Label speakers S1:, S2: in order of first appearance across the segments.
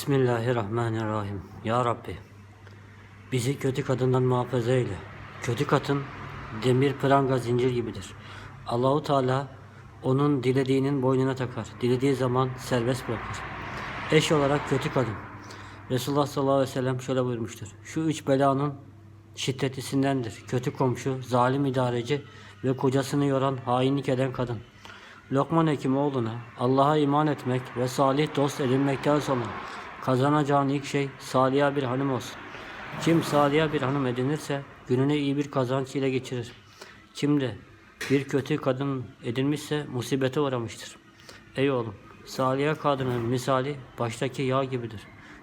S1: Bismillahirrahmanirrahim. Ya Rabbi, bizi kötü kadından muhafaza eyle. Kötü kadın demir pranga zincir gibidir. Allahu Teala onun dilediğinin boynuna takar. Dilediği zaman serbest bırakır. Eş olarak kötü kadın. Resulullah sallallahu aleyhi ve sellem şöyle buyurmuştur. Şu üç belanın şiddetlisidendir. Kötü komşu, zalim idareci ve kocasını yoran, hainlik eden kadın. Lokman Hekimoğlu'na Allah'a iman etmek ve salih dost edinmekten sonra kazanacağın ilk şey salih bir hanım olsun. Kim salih bir hanım edinirse gününü iyi bir kazanç ile geçirir. Kim de bir kötü kadın edinmişse musibete uğramıştır. Ey oğlum, salih kadının misali baştaki yağ gibidir.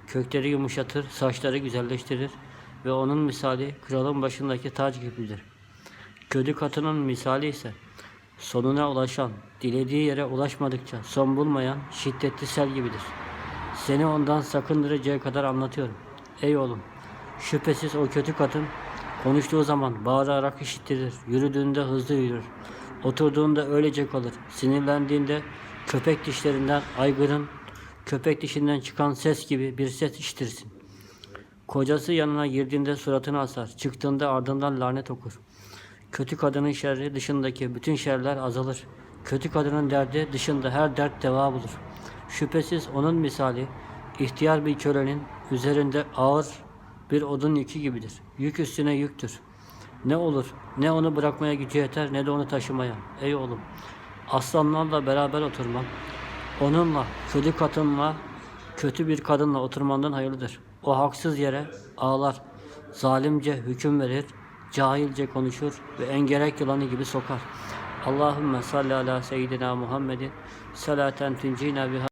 S1: Kökleri yumuşatır, saçları güzelleştirir ve onun misali kralın başındaki taç gibidir. Kötü katının misali ise sonuna ulaşan, dilediği yere ulaşmadıkça son bulmayan şiddetli sel gibidir. Seni ondan sakındırıcıya kadar anlatıyorum. Ey oğlum, şüphesiz o kötü kadın konuştuğu zaman bağırarak işittirir, yürüdüğünde hızlı yürür, oturduğunda öylece kalır, sinirlendiğinde köpek dişlerinden aygırın, köpek dişinden çıkan ses gibi bir ses işitirsin. Kocası yanına girdiğinde suratını asar, çıktığında ardından lanet okur. Kötü kadının şerri dışındaki bütün şerler azalır. Kötü kadının derdi dışında her dert deva bulur. Şüphesiz onun misali ihtiyar bir kölenin üzerinde ağır bir odun yükü gibidir. Yük üstüne yüktür. Ne olur ne onu bırakmaya gücü yeter ne de onu taşımaya. Ey oğlum aslanlarla beraber oturman onunla kötü kadınla kötü bir kadınla oturmandan hayırlıdır. O haksız yere ağlar, zalimce hüküm verir, cahilce konuşur ve engerek yılanı gibi sokar. Allahümme salli ala seyyidina Muhammedin salaten tuncina biha